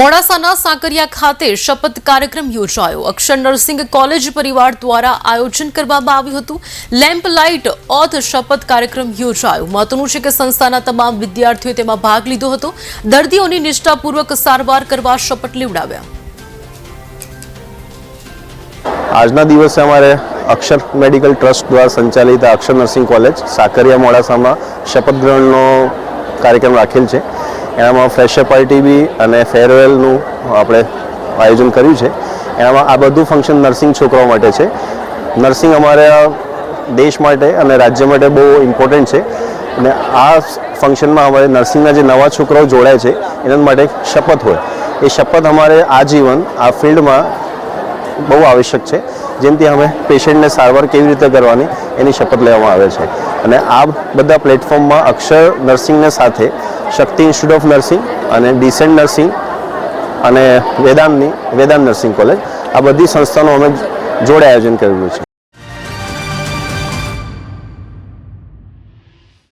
મોડાસાના સાંકરિયા ખાતે શપથ કાર્યક્રમ યોજાયો. અક્ષર નર્સિંગ કોલેજ પરિવાર દ્વારા આયોજન કરવામાં આવ્યું હતું. લેમ્પ લાઇટ ઓથ શપથ કાર્યક્રમ યોજાયો. મહત્વનું છે કે સંસ્થાના તમામ વિદ્યાર્થીઓએ તેમાં ભાગ લીધો હતો. દર્દીઓની નિષ્ઠાપૂર્વક સારવાર કરવા શપથ લેવડાવ્યા. આજના દિવસે અમારે અક્ષર મેડિકલ ટ્રસ્ટ દ્વારા સંચાલિત અક્ષર નર્સિંગ કોલેજ સાકરિયા મોડાસામાં શપથ ગ્રહણનો કાર્યક્રમ રાખેલ છે. એનામાં ફ્રેશર પાર્ટી બી અને ફેરવેલનું આપણે આયોજન કર્યું છે. એનામાં આ બધું ફંક્શન નર્સિંગ છોકરાઓ માટે છે. નર્સિંગ અમારા દેશ માટે અને રાજ્ય માટે બહુ ઇમ્પોર્ટન્ટ છે. અને આ ફંક્શનમાં અમારે નર્સિંગના જે નવા છોકરાઓ જોડાય છે, એના માટે શપથ હોય. એ શપથ અમારે આજીવન આ ફિલ્ડમાં બહુ આવશ્યક છે. જેમથી અમે પેશન્ટને સારવાર કેવી રીતે કરવાની, એની શપથ લેવામાં આવે છે. અને આ બધા પ્લેટફોર્મમાં અક્ષર નર્સિંગને સાથે શક્તિ ઇન્સ્ટિટ્યૂટ ઓફ નર્સિંગ અને ડિસેન્ટ નર્સિંગ અને વેદાંતની, વેદાંત નર્સિંગ કોલેજ આ બધી સંસ્થાનો અમે જોડે આયોજન કરેલું છે.